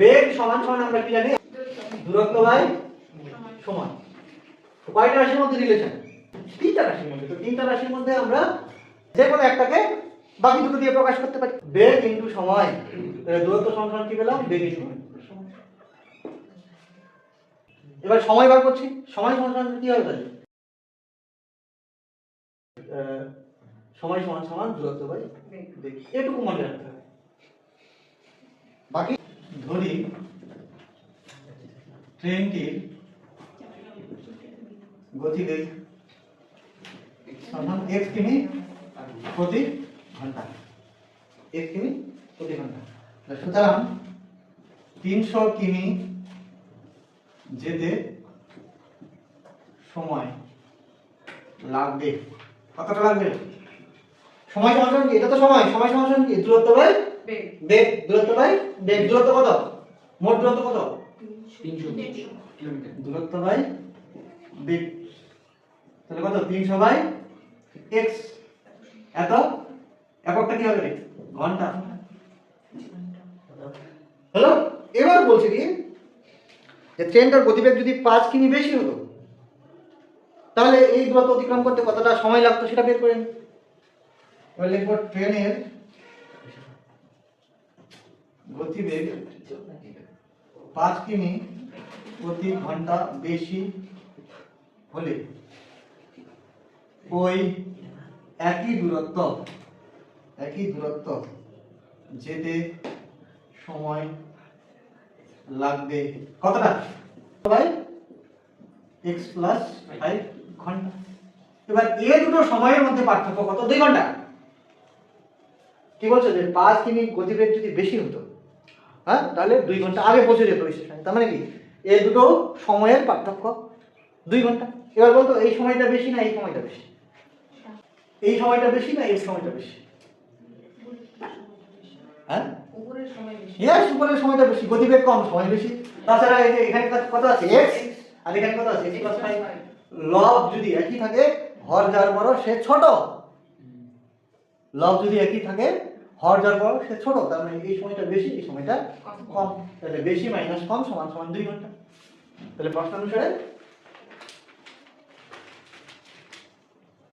বেগ সমান সমান আমরা কি জানি? দূরত্ব বাই সমান। কয়টা রাশির মধ্যে রিলেশন? তিনটা রাশির মধ্যে। তো তিনটা রাশির মধ্যে আমরা যে কোনো একটাকে বাকি দুটো দিয়ে প্রকাশ করতে পারি। বেগ ইন্টু সময়। দূরত্ব সমান কি পেলাম? বেগ ইন্টু এবার সময় বার করছি। সময় সমান কি হবে তাহলে? সময় সমান সমান দূরত্ব বাই বেগ। এটুকু মনে রাখতে হবে। বাকি ধরি, ট্রেনটির গতিবেগ সমান এক কিমি প্রতি ঘণ্টা। এক কিমি প্রতি ঘণ্টা। সুতরাং তিনশো কিমি যেতে সময় লাগবে। কতটা লাগবে? সময় সমান কি? এটা তো সময়। সময় সমান কি? দূরত্ব বাই বেগ। বেগ দূরত্ব বাই বেগ দূরত্ব কত? মোট দূরত্ব কত? তিনশো কিলোমিটার। দূরত্ব বাই বেগ। তাহলে কত? তিনশো বাই এক্স এত? এককটা কি হবে ঘণ্টা। হ্যালো এবার বলছি কি যে ট্রেনটার গতিবেগ যদি পাঁচ কিমি বেশি হতো তাহলে এই দূরত্ব অতিক্রম করতে কতটা সময় লাগতো সেটা বের করে নিই। এবার লিখব ট্রেনের গতিবেগ পাঁচ কিমি প্রতি ঘণ্টা বেশি হলে ওই একই দূরত্ব একই দূরত্ব যেতে সময় লাগবে। কতটা? বাই এক্স প্লাস ঘণ্টা। এবার এ দুটো সময়ের মধ্যে পার্থক্য কত? দুই ঘণ্টা। কি বলছো যে পাঁচ কিমি গতিবেগ যদি বেশি হতো হ্যাঁ? তাহলে দুই ঘণ্টা আগে পৌঁছে যেত স্টেশনে তার মানে কি? এই দুটো সময়ের পার্থক্য। দুই ঘণ্টা। এবার বলতো এই সময়টা বেশি না এই সময়টা বেশি? এই সময়টা বেশি না এই সময়টা বেশি? হ্যাঁ? উপরের সময় বেশি। উপরের সময়টা বেশি। গতিবেগ কম সময় বেশি। তাছাড়া এই যে এখানে কত- আছে? এক্স আর এখানে কত আছে? প্লাস ফাইভ লব যদি একই থাকে হর যার বড় সে ছোট। লব যদি একই থাকে হর যার বড় সে ছোট তার মানে এই সময়টা বেশি এই সময়টা কম। তাহলে বেশি মাইনাস কম সমান সমান দুই ঘণ্টা। তাহলে প্রশ্ন অনুসারে